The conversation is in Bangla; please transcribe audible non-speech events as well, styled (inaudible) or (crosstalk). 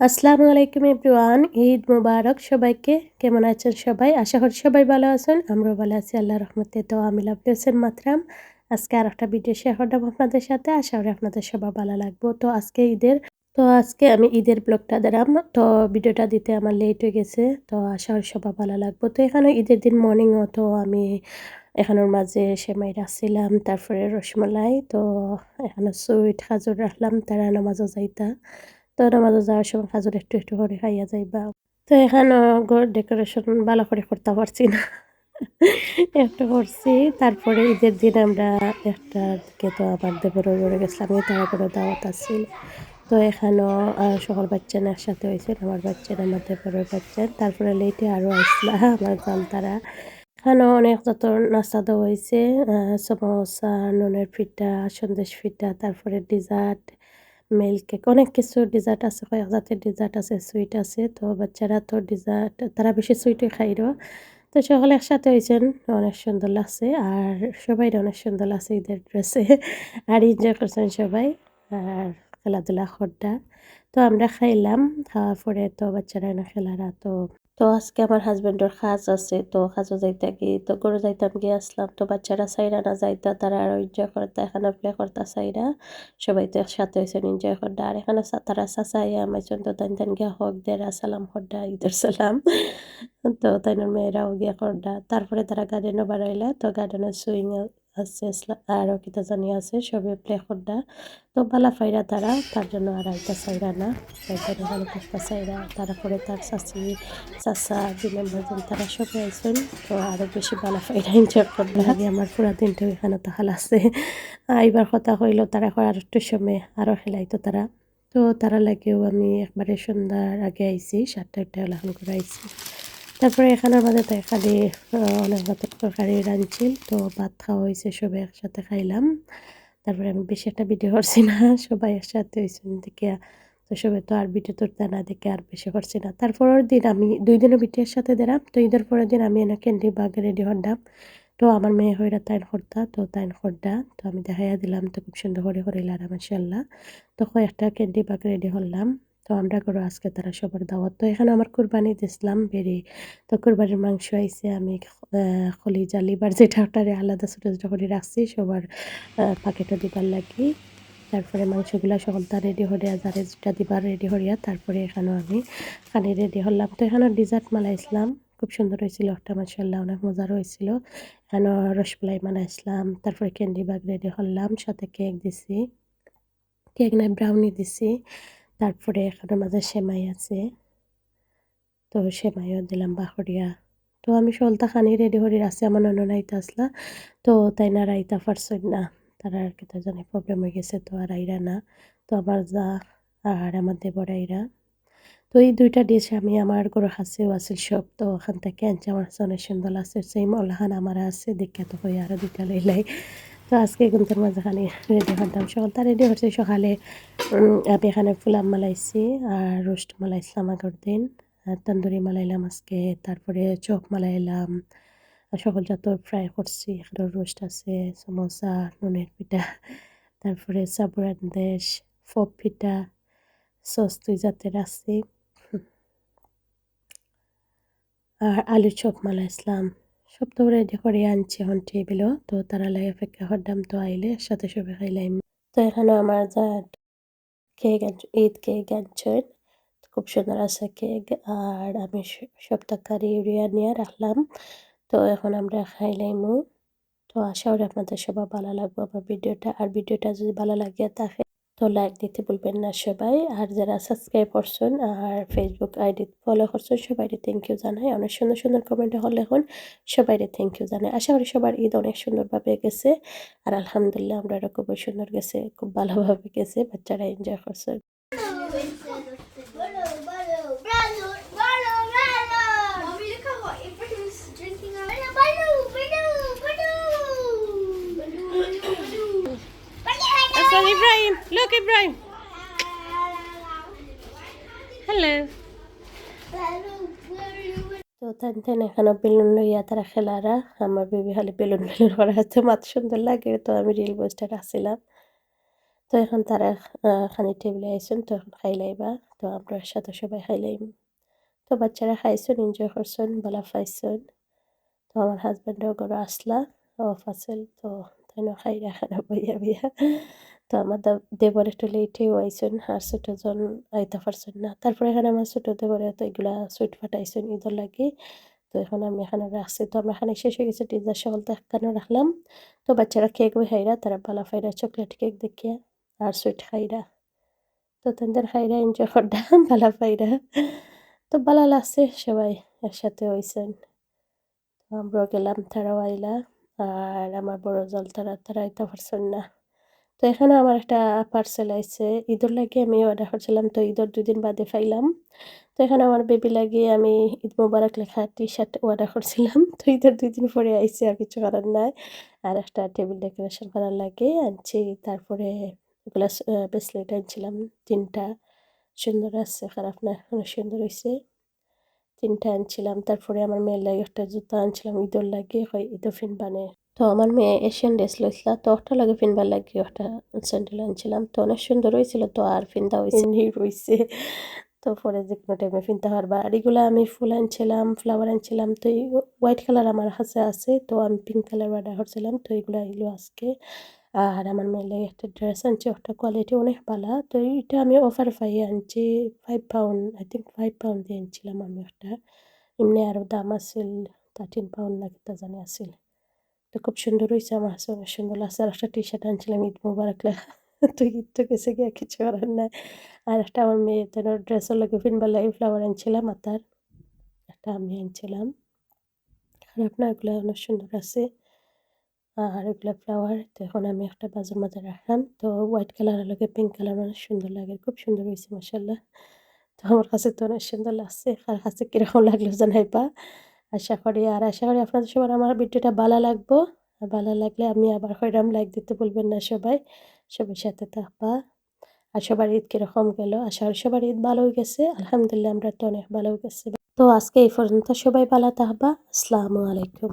আসসালামু আলাইকুম এভরিওয়ান, ঈদ মুবারক সবাইকে। কেমন আছেন সবাই? আশা করি সবাই ভালো আছেন, আমরাও ভালো আছি আল্লাহ রহমতে। তো আমি লাভলি হোসেন মাতরাম। আজকে আর একটা ভিডিও শেয়ার করলাম আপনাদের সাথে। আশা করি আপনাদের সবাই ভালো লাগবো। তো আজকে ঈদের, তো আজকে আমি ঈদের ব্লগটা দিলাম। তো ভিডিওটা দিতে আমার লেট হয়ে গেছে, তো আশা করি সবাই ভালো লাগবো। তো এখানে ঈদের দিন মর্নিংও তো আমি এখানোর মাঝে সেমাই রাখছিলাম তারপরে রসমালাই, তো এখানে সুইট খাজুর রাখলাম, তারা নামাজও যাইতা। তো নামাজও যাওয়ার সময় খাজুর একটু একটু করে খাইয়া যাইবা। তো এখানে ঘর ডেকোরেশন ভালো করে করতে পারছি না। একটু করছি, তারপরে ঈদের দিন আমরা একটা দিকে তো আবার দেবর ঘরে গেছিলাম তারা করে দাওয়াত আসছিল তো এখানেও সকল বাচ্চান একসাথে হয়েছে, আমার বাচ্চান আমার দেবরের বাচ্চান তারপরে লেটে আরও আসলা, আমার তারা। এখানেও অনেক যত নাস্তা দেওয়া হয়েছে। সমোসা, নুনের পিঠা, সন্দেশ পিঠা, তারপরে ডিজার্ট মিল্ক কেক অনেক কিছু ডিজার্ট আছে। কয়েক জাতের ডিজার্ট আছে সুইট আছে। তো বাচ্চারা তো ডিজার্ট তারা বেশি সুইটই খাইর তো সকলে একসাথে হয়েছেন, অনেক সুন্দর লাগছে। আর সবাই অনেক সুন্দর লাগছে ঈদের ড্রেসে আর এনজয় করছেন সবাই। আর খেলাধুলা খড্ডা তো আমরা খাইলাম, খাওয়ার পরে তো বাচ্চারা না খেলারা তো তো আজকে আমার হাজবেন্ডের কাজ আছে, তো কাজও যাইতে কি, তো গরু যাইতাম গিয়ে আসলাম, তো বাচ্চারা সাইরা না যাইতা, তারা আরও এনজয় করতে, এখানে প্লে করতা সাইরা সবাই তো একসাথে হয়েছেন এনজয় করতে, আর এখানে তারা সাসাইয়া আমার চন্দ্র দান দান গিয়া হক দেরা সালাম করডা ঈদের সালাম। তো তাই মেয়েরাও গিয়া করডা তারপরে তারা গার্ডেনও বাড়াইলা, তো গার্ডেনের সুইং আছে আরও কিতা জানি আছে সবে প্লে করডা তো বালা ফাইরা তারা তার জন্য আর আইতা চাইরা না। তারপরে এখানে থাকতা চাইরা তারপরে তার চাচি চাচা দিলেন ভাজন তারা সবাই আইসেন তো আরও বেশি বালা ফাইরা এনজয় করতে লাগে আমার পুরা দিনটা এখানে তো হাল আছে আইবার কথা হইল তারা আর একটু সময় আরও খেলাইতো তারা। তো তারা লাগেও আমি একবারে সন্ধ্যার আগে আইছি সাতটা আটটা লাখন করে আইছি। তারপরে এখানের মাঝে তো খালি অনেক ভাতের তরকারি রাঁধছিল তো ভাত খাওয়া হয়েছে, সবাই একসাথে খাইলাম। তারপরে আমি বেশি একটা ভিডিও করছি না, (laughs) সবাই একসাথে হয়েছে দেখে। তো সবাই তো আর ভিডিও তুলতে না, দেখে আর বেশি করছি না। তারপরের দিন আমি দুই দিনের ভিডিওর সাথে দিলাম। তো ঈদের পরের দিন আমি এনে ক্যান্ডি বাগে রেডি হলাম তো আমার মেয়ে হইরা তাইন করতা, তো তাইন করডা তো আমি দেখাইয়া দিলাম, তো খুব সুন্দর করে করিলাম মাসাল্লাহ তো কয়েকটা ক্যান্ডি বাগ রেডি হলাম তো আমরা করো আজকে তারা সবার দাওয়াত। তো এখানে আমার কুরবানি দিছিলাম বেরি। তো কুরবানির মাংস আইছে আমি আহ, খলিজা লিভার যেটা ওটারে আলাদা ছোটো ছোটো করে রাখছি সবার পাকেটও দিবার লাগি। তারপরে মাংসগুলা সকলটা রেডি হরিয়া যারে যেটা দিবার রেডি হরিয়া তারপরে এখানেও আমি খানি রেডি হলাম। তো এখানে ডিজার্ট মালাইছিলাম খুব সুন্দর হয়েছিল একটা মাসাল্লাহ অনেক মজার হয়েছিল এখানে রসমালাই বানাইছিলাম তারপরে ক্যান্ডি বাগ রেডি হলাম সাথে কেক দিছি। কেক নাই ব্রাউনি দিছি। তারপরে এখানে মাঝে সেমাই আছে। তো সেমাইও দিলাম বাহরিয়া। তো আমি সলতা খানি রেডি হরি আছে, আমার নন আইতা আসলা। তো তাই না রাইতা পারছই না। তারা আর কি জানি প্রবলেম হয়ে গেছে, তো আর আইরা না। তো আমার যা আর আমার দেবর আইরা। তো এই দুইটা ডিশ আমি আমার গরু হাসেও আছিল সব। তো ওখান থেকে আনছি, আমার অনেক সুন্দর আছে সেই মলহান আমার আছে, দেখে তো হয়ে আরও দুইটা লইলাই তো আজকে কিন্তু মাঝখানে রেডি করতাম সকালটা রেডি হচ্ছে সকালে আমি এখানে ফুলাম মালাইছি আর রোস্ট মালাইছিলাম আগের দিন তন্দুরি মালাইলাম আজকে, তারপরে চপ মালাইলাম সকল যত ফ্রাই করছি এখানে রোস্ট আছে, সমোসা, নুনের পিঠা, তারপরে সাবুরান দেশ ফপ পিঠা, সস দুই জাতের আছে। আর আলু চপ মালাইছিলাম। সব তো রেডি করে আনছি এখন টেবিলও তো তারা লাই অপেক্ষা করলাম তো আইলে সাথে সবাই খাইলাম। তো এখানে আমার যা কেক ঈদ কেক আনছেন খুব সুন্দর আছে কেক আর আমি স- সব তরকারি ইউরিয়া নিয়ে রাখলাম। তো এখন আমরা খাইলাইমু। তো আশা করি আপনাদের সবার ভালো লাগবে আমার ভিডিওটা। আর ভিডিওটা যদি ভালো লাগে থাকে তো লাইক দিতে ভুলবেন না সবাই। আর যারা সাবস্ক্রাইব করছেন আর ফেসবুক আইডি ফলো করছেন সবাই থ্যাংক ইউ জানাই। অনেক সুন্দর সুন্দর কমেন্ট হলে এখন, সবাইরে থ্যাংক ইউ জানাই। আশা করি সবার ঈদ অনেক সুন্দরভাবে গেছে। আর আলহামদুলিল্লাহ আমরা খুবই সুন্দর গেছে, খুব ভালোভাবে গেছে, বাচ্চারা এনজয় করছে। Look Ibrahim. Hello. তো তেন তেন এখানে বেলুন লইয়া তারা খেলারা। আমার বেবি খালি বেলুন বেলুন করা হচ্ছে মাত্র সুন্দর লাগে। তো আমি রিল বসটা রাখছিলাম তো এখন তারা খানি টেবিলে আইসুন, তো এখন খাইলাইবা তো আমরা সাথে সবাই খাইলাইম তো বাচ্চারা খাইছুন এনজয় করছুন বলা পাইছুন তো আমার হাজব্যান্ডও ঘরে আসলা, অফ আছিল। তো তাই খাইরা খানা বইয়া বইয়া তো আমার দেবর একটু লেটেও আইসুন আর ছোটজন আইতে পারছেন না। তারপরে এখানে আমার ছোট দেবরে তো এগুলা সুইট ফাটাইছেন ঈদর লাগে। তো এখন আমি এখানে রাখছি তো আমরা এখানে শেষ হয়ে গেছে ডিজার সকল তো এখানে রাখলাম। তো বাচ্চারা কেক খাইরা তারা বালা ফাইরা চকলেট কেক দেখিয়া, আর সুইট খাইরা। তো তাদের খাইরা এনজয় করলাম বালা ফাইরা। তো ভালো লাগছে, সবাই একসাথে হইছেন। তো আমরাও গেলাম, তারাও আইলা, আর আমার বড় জল তারা তারা আইতে পারছেন না। তো এখানে আমার একটা পার্সেল আইছে ঈদর লাগে আমি অর্ডার করছিলাম, তো ঈদর দুদিন বাদে পাইলাম। তো এখানে আমার বেবি লাগিয়ে আমি ঈদ মোবারক লেখা টি শার্ট অর্ডার করছিলাম। তো ঈদের দুই দিন (laughs) পরে আইছে আর কিছু করার নাই। আর একটা টেবিল ডেকোরেশন করার লাগে, আনছি। তারপরে এগুলো ব্রেসলেট আনছিলাম। তিনটা সুন্দর আছে, খারাপ না অনেক সুন্দর হয়েছে তিনটা আনছিলাম। তারপরে আমার মেয়ের লাগে একটা জুতা আনছিলাম ঈদর লাগে হয় ঈদও ফিনবানে তো আমার মেয়ে এশিয়ান ড্রেস লইছিল তো ওটা লাগে ফিনবার লাগে একটা স্যান্ডেল আনছিলাম। তো অনেক সুন্দর হয়েছিল তো আর ফিনতা হয়েছে রয়েছে তো পরে যে কোনো টাইমে ফিনতে পারবা আর এগুলো আমি ফুল আনছিলাম ফ্লাওয়ার আনছিলাম, তো এই হোয়াইট কালার আমার কাছে আছে, তো আমি পিঙ্ক কালার অর্ডার করছিলাম, তো এগুলো এগুলো আজকে। আর আমার মেয়ে একটা ড্রেস আনছি, ওটা কোয়ালিটি অনেক ভালো, তো এটা আমি অফার পাই আনছি five pound I think five pound দিয়ে আনছিলাম আমি একটা এমনি আরও দাম আছিল থার্টিন পাউন্ড না কিতা জানি আছিল। তো খুব সুন্দর হয়েছে আমার কাছে অনেক সুন্দর লাগছে। আর একটা টি শার্ট আনছিলাম ঈদ মুবারক লেখা। (laughs) তো ঈদ তো গেছে গিয়ে কিছু করার নাই। আর একটা আমার মেয়ে যেন ড্রেসের লাগে ফিনবার লাগে ফ্লাওয়ার আনছিলাম আর তার একটা আমি আনছিলাম। আর আপনার এগুলো অনেক সুন্দর আছে। আর এগুলো ফ্লাওয়ার তো এখন আমি একটা বাজার মাঝে রাখলাম। তো হোয়াইট কালারের লাগে পিঙ্ক কালার অনেক সুন্দর লাগে, খুব সুন্দর হয়েছে মাসাল্লাহ তো আমার কাছে তো অনেক সুন্দর লাগছে। আর কাছে কীরকম লাগল জানাইবা। আশা করি, আর আশা করি আপনাদের সবার আমার ভিডিওটা ভালো লাগবো। ভালো লাগলে আমি আবার হয়রাম লাইক দিতে বলবেন না সবাই। সবার সাথে থাকবা। আর সবার ঈদ কীরকম গেল? আশা করি সবার ঈদ ভালোই গেছে। আলহামদুলিল্লাহ, আমরা তো অনেক ভালো গেছে। তো আজকে এই পর্যন্ত সবাই ভালো থাকবা। আসসালামু আলাইকুম।